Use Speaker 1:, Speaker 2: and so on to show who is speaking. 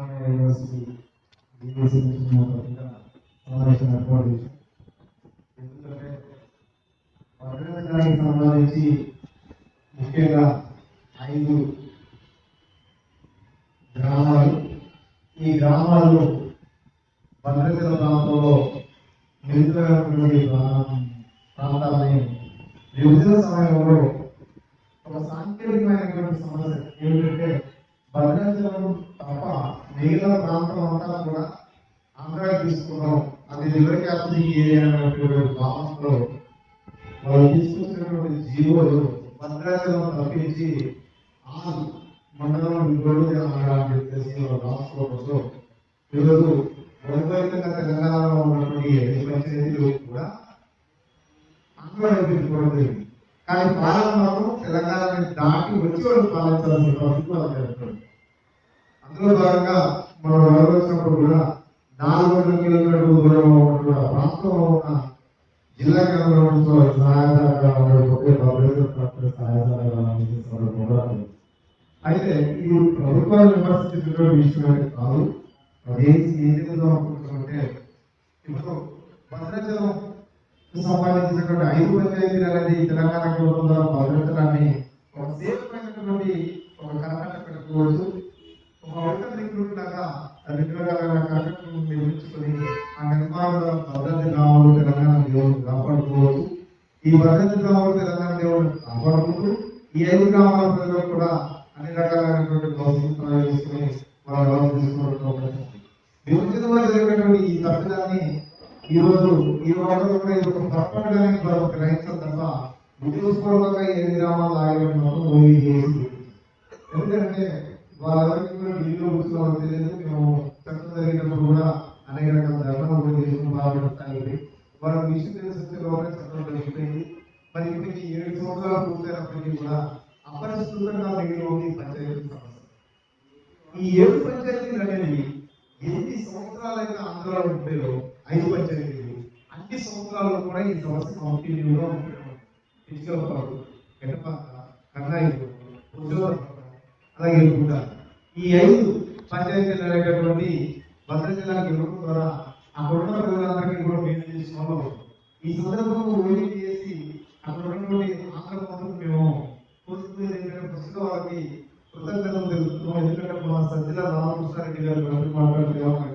Speaker 1: University సమావేశం ఏర్పాటు చేశాం ఎందుకంటే పర్యాటకానికి సంబంధించి ముఖ్యంగా ఐదు గ్రామాలు ఈ గ్రామాల్లో భద్రాచల ప్రాంతంలో నిరుద్యోగ ప్రాంతాలని విభజన సమయంలో ఒక సాంకేతికమైనటువంటి సమస్య ఏమిటంటే భద్రాచలం మిగిలిన ప్రాంతం అంతా కూడా ఆంధ్రాకి తీసుకున్నాం అది రివర్ క్యాప్చరింగ్ ఏరియా అనేటువంటి భావనలో వాళ్ళు తీసుకొచ్చినటువంటి జీవోలు భద్రాచలం తప్పించి ఆ మండలం విలువలు అని చెప్పేసి వాళ్ళు ఈరోజు వైద్యంగా తెలంగాణలో ఉన్నటువంటి ఎన్ని పంచాయతీలు కూడా ఆంధ్రలో పెట్టుకోవడం కానీ పాలన మాత్రం తెలంగాణని దాటి వచ్చి వాళ్ళు పాలించాల్సిన పరిస్థితి వాళ్ళు ఏర్పడింది. అందులో భాగంగా మనం వెళ్ళవలసినప్పుడు కూడా నాలుగు వందల కిలోమీటర్ల దూరంలో ఉన్న ప్రాంతంలో ఉన్న జిల్లా కేంద్రంతో సహాయదారుగా ఉండకపోతే భద్రత అయితే ఇది ప్రభుత్వాలు విమర్శించినటువంటి విషయం అనేది కాదు. అదేం ఎందుకు అనుకుంటున్నామంటే ఇప్పుడు భద్రాచలం సంపాదించినటువంటి ఐదు పంచాయతీలు అనేది తెలంగాణ ప్రభుత్వం ద్వారా భద్రతలాన్ని ఒక సేవమైనటువంటి ఒక కర్ణాటక పెట్టుకోవచ్చు. ఆ భద్రత తెలంగాణ దేవుడు కాపాడుకోవచ్చు ఈ భద్రత గ్రామాలు తెలంగాణ దేవుడు కాపాడుకుంటూ ఈ ఐదు గ్రామాల ప్రజలు కూడా అన్ని రకాలైనటువంటి గౌరవం చేసుకుని వాళ్ళ గౌరవం తీసుకోవడం జరిగినటువంటి ఈ తప్పిదాన్ని ఈ రోజు ఈ రోజు కూడా ఇది ఒక తప్పడానికి మరొక గ్రహించడం తప్ప ఉద్యోగపూర్వకంగా ఏ గ్రామాలు ఆగడం ఎందుకంటే వాళ్ళెవరికి కూడా ఢిల్లీలో తెలియదు. మేము చట్టం జరిగినప్పుడు కూడా అనేక రకాల ధర్నాలు కూడా చేసుకుని వాళ్ళ విషయం మరి ఇప్పటికి ఏడు సంవత్సరాలు పూర్తయినప్పటికీ కూడా అపరిష్కృతంగా మిగిలి ఉంది ఈ పంచాయతీ సమస్య. ఈ ఏడు పంచాయతీలు అనేవి ఎన్ని సంవత్సరాలైతే ఆంధ్రలో ఉంటాయో ఐదు పంచాయతీలు. అన్ని సంవత్సరాల్లో కూడా ఈ సమస్య కంటిన్యూగా ఉంటుంది ఫిజికల్ ప్రాబ్లం అలాగే కూడా ఈ ఐదు పంచాయతీలు అనేటటువంటి భద్ర జిల్లాకి ఇవ్వడం ద్వారా ఆ ఉన్న ప్రజలందరికీ కూడా మేము చేసుకోవాలి ఈ సందర్భంలో ఓటీ చేసి అక్కడ ఉన్నటువంటి ఆంధ్ర మంత్రులు మేము ప్రస్తుతం వారికి కృతజ్ఞతలు తెలుపుతున్నాం. ఎందుకంటే మా సజ్జల రామకృష్ణారెడ్డి గారు మాట్లాడుతున్నాం